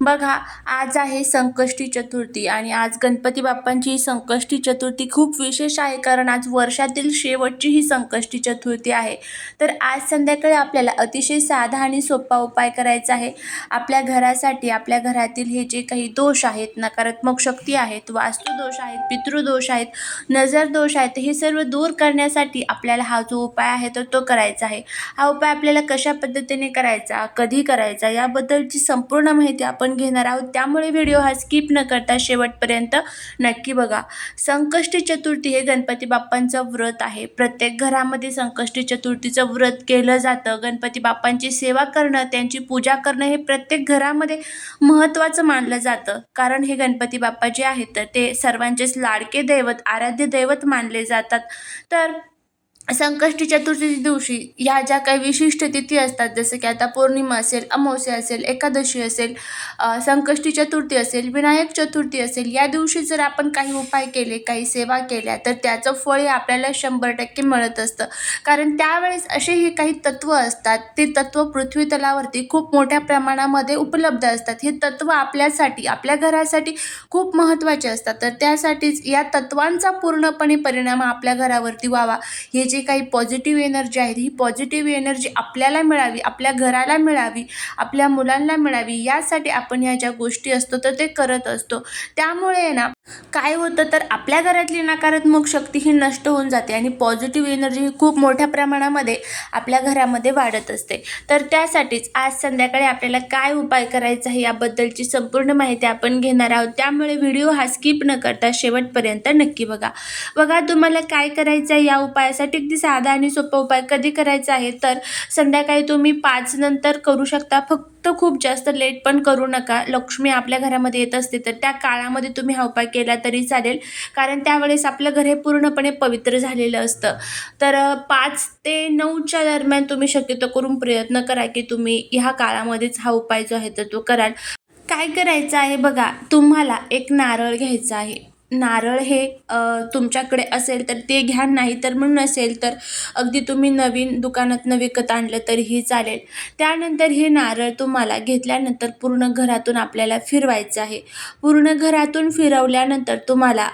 बघा आज आहे संकष्टी चतुर्थी आणि आज गणपती बाप्पांची ही संकष्टी चतुर्थी खूप विशेष आहे कारण आज वर्षातील शेवटची ही संकष्टी चतुर्थी आहे. तर आज संध्याकाळी आपल्याला अतिशय साधा आणि सोपा उपाय करायचा आहे. आपल्या घरासाठी आपल्या घरातील हे जे काही दोष आहेत नकारात्मक शक्ती आहेत वास्तुदोष आहेत पितृदोष आहेत नजर दोष आहेत हे सर्व दूर करण्यासाठी आपल्याला हा जो उपाय आहे तर तो करायचा आहे. हा उपाय आपल्याला कशा पद्धतीने करायचा कधी करायचा याबद्दलची संपूर्ण माहिती आपण घेणार आहोत. त्यामुळे व्हिडिओ हा स्किप न करता शेवटपर्यंत नक्की बघा. संकष्टी चतुर्थी हे गणपती बाप्पांचं व्रत आहे. प्रत्येक घरामध्ये संकष्टी चतुर्थीचं व्रत केलं जातं. गणपती बाप्पांची सेवा करणं त्यांची पूजा करणं हे प्रत्येक घरामध्ये महत्त्वाचं मानलं जातं. कारण हे गणपती बाप्पा जे आहेत ते सर्वांचेच लाडके दैवत आराध्य दैवत मानले जातात. तर संकष्टी चतुर्थी दिवशी ह्या ज्या काही विशिष्ट तिथी असतात जसं की आता पौर्णिमा असेल अमावस्या असेल एकादशी असेल संकष्टी चतुर्थी असेल विनायक चतुर्थी असेल या दिवशी जर आपण काही उपाय केले काही सेवा केल्या तर त्याचं फळ हे आपल्याला शंभर टक्के मिळत असतं. कारण त्यावेळेस असे हे काही तत्त्व असतात ते तत्त्व पृथ्वी तलावरती खूप मोठ्या प्रमाणामध्ये उपलब्ध असतात. हे तत्त्व आपल्यासाठी आपल्या घरासाठी खूप महत्त्वाचे असतात. तर त्यासाठीच या तत्वांचा पूर्णपणे परिणाम आपल्या घरावरती व्हावा. हे जे काही पॉझिटिव्ह एनर्जी आहे ही पॉझिटिव्ह एनर्जी आपल्याला मिळावी आपल्या घराला मिळावी आपल्या मुलांना मिळावी यासाठी आपण ह्या ज्या गोष्टी असतो तर ते करत असतो. त्यामुळे आहे ना काय होतं तर आपल्या घरातली नकारात्मक शक्ती ही नष्ट होऊन जाते आणि पॉझिटिव्ह एनर्जी ही खूप मोठ्या प्रमाणामध्ये आपल्या घरामध्ये वाढत असते. तर त्यासाठीच आज संध्याकाळी आपल्याला काय उपाय करायचा आहे याबद्दलची संपूर्ण माहिती आपण घेणार आहोत. त्यामुळे व्हिडिओ हा स्किप न करता शेवटपर्यंत नक्की बघा. बघा तुम्हाला काय करायचं आहे या उपायासाठी अगदी साधा आणि सोपा उपाय कधी करायचा आहे? तर संध्याकाळी तुम्ही पाच नंतर करू शकता. फक्त तर खूप जास्त लेट पण करू नका. लक्ष्मी आपल्या घरामध्ये येत असते तर त्या काळामध्ये तुम्ही हा उपाय केला तरी चालेल. कारण त्यावेळेस आपलं घर हे पूर्णपणे पवित्र झालेलं असतं. तर पाच ते नऊच्या दरम्यान तुम्ही शक्यतो करून प्रयत्न करा की तुम्ही ह्या काळामध्येच हा उपाय जो आहे तर तो कराल. काय करायचं आहे बघा तुम्हाला एक नारळ घ्यायचा आहे. नारळ हे तुमच्याकडे असेल तर ते घ्या नाही तर मग नसेल तर अगदी तुम्ही नवीन दुकानातनं विकत आणलं तरीही चालेल. त्यानंतर हे नारळ तुम्हाला घेतल्यानंतर पूर्ण घरातून आपल्याला फिरवायचं आहे. पूर्ण घरातून फिरवल्यानंतर तुम्हाला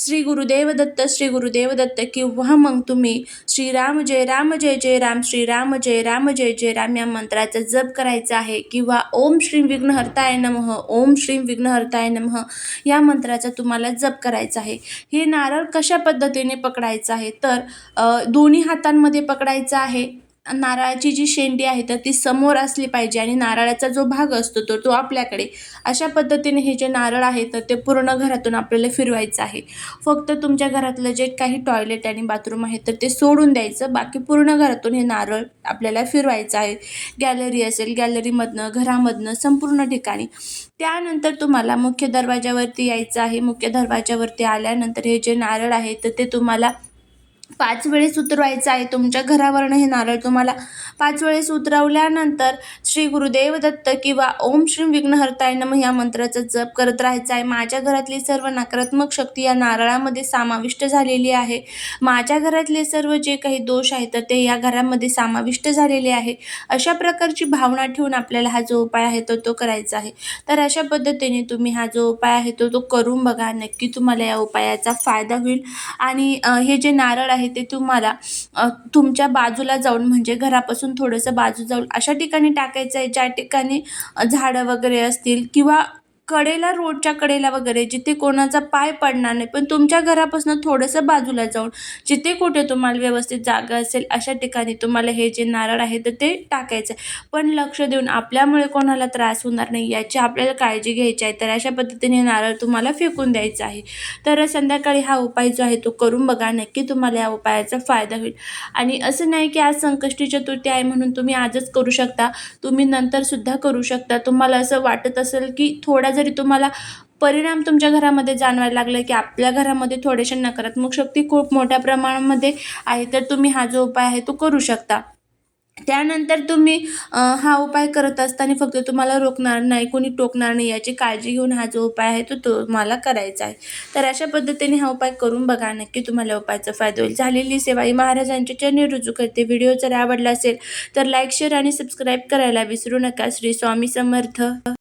श्री गुरुदेव दत्त श्री गुरुदेव दत्त किंवा मग तुम्ही. श्रीराम जय राम जय जय राम श्रीराम जय राम जय जय राम या मंत्राचा जप करायचा आहे. किंवा ओम श्रीम विघ्नहर्ताय नमः ओम श्रीम विघ्नहर्ताय नमः या मंत्राचा तुम्हाला जप करायचा आहे. हे नारळ कशा पद्धतीने पकडायचं आहे? तर दोन्ही हातांमध्ये पकडायचं आहे. नारळाची जी शेंडी आहे तर ती समोर असली पाहिजे आणि नारळाचा जो भाग असतो तो तो आपल्याकडे. अशा पद्धतीने हे जे नारळ आहे तर ते पूर्ण घरातून आपल्याला फिरवायचं आहे. फक्त तुमच्या घरातलं जे काही टॉयलेट आणि बाथरूम आहे तर ते सोडून द्यायचं. बाकी पूर्ण घरातून हे नारळ आपल्याला फिरवायचं आहे. गॅलरी असेल गॅलरीमधनं घरामधनं संपूर्ण ठिकाणी. त्यानंतर तुम्हाला मुख्य दरवाजावरती यायचं आहे. मुख्य दरवाजावरती आल्यानंतर हे जे नारळ आहे तर ते तुम्हाला पाच वेळेस उतरवायचं आहे. तुमच्या घरावरनं हे नारळ तुम्हाला पाच वेळेस उतरवल्यानंतर श्री गुरुदेव दत्त किंवा ओम श्री विघ्नहर्ताय नम या मंत्राचा जप करत राहायचं आहे. माझ्या घरातली सर्व नकारात्मक शक्ती या नारळामध्ये समाविष्ट झालेली आहे. माझ्या घरातले सर्व जे काही दोष आहेत तर ते या घरामध्ये समाविष्ट झालेले आहे. अशा प्रकारची भावना ठेवून आपल्याला हा जो उपाय आहे तो तो करायचा आहे. तर अशा पद्धतीने तुम्ही हा जो उपाय आहे तो तो करून बघा. नक्की तुम्हाला या उपायाचा फायदा होईल. आणि हे जे नारळ आहे ते तुम्हाला तुमच्या बाजूला जाऊन म्हणजे घरापासून थोडंसं बाजू जाऊन अशा ठिकाणी टाकायचं आहे ज्या ठिकाणी झाडं वगैरे असतील किंवा कडेला रोडच्या कडेला वगैरे जिथे कोणाचा पाय पडणार नाही पण तुमच्या घरापासून थोडंसं बाजूला जाऊन जिथे कुठे तुम्हाला व्यवस्थित जागा असेल अशा ठिकाणी तुम्हाला हे जे नारळ आहे तर ते टाकायचं आहे. पण लक्ष देऊन आपल्यामुळे कोणाला त्रास होणार नाही याची आपल्याला काळजी घ्यायची आहे तर अशा पद्धतीने नारळ तुम्हाला फेकून द्यायचा आहे. तर संध्याकाळी हा उपाय जो आहे तो करून बघा नक्की तुम्हाला या उपायाचा फायदा होईल. आणि असं नाही की आज संकष्टी चतुर्थी आहे म्हणून तुम्ही आजच करू शकता तुम्ही नंतरसुद्धा करू शकता. तुम्हाला असं वाटत असेल की थोडा जरी तुम्हाला परिणाम तुमच्या घरामध्ये जाणवायला लागला की आपल्या घरामध्ये थोडेसे नकारात्मक शक्ती खूप मोठ्या प्रमाणामध्ये आहे तर तुम्ही हा जो उपाय आहे तो करू शकता. त्यानंतर तुम्ही हा उपाय करत असताना फक्त तुम्हाला रोखणार नाही कोणी टोकणार नाही याची काळजी घेऊन हा जो उपाय आहे तो तुम्हाला करायचा आहे. तर अशा पद्धतीने हा उपाय करून बघा नक्की तुम्हाला उपायाचा फायदा होईल. झालेली सेवा ही महाराजांच्या चरणी रुजू करते. व्हिडिओ जर आवडला असेल तर लाईक शेअर आणि सबस्क्राईब करायला विसरू नका. श्री स्वामी समर्थ.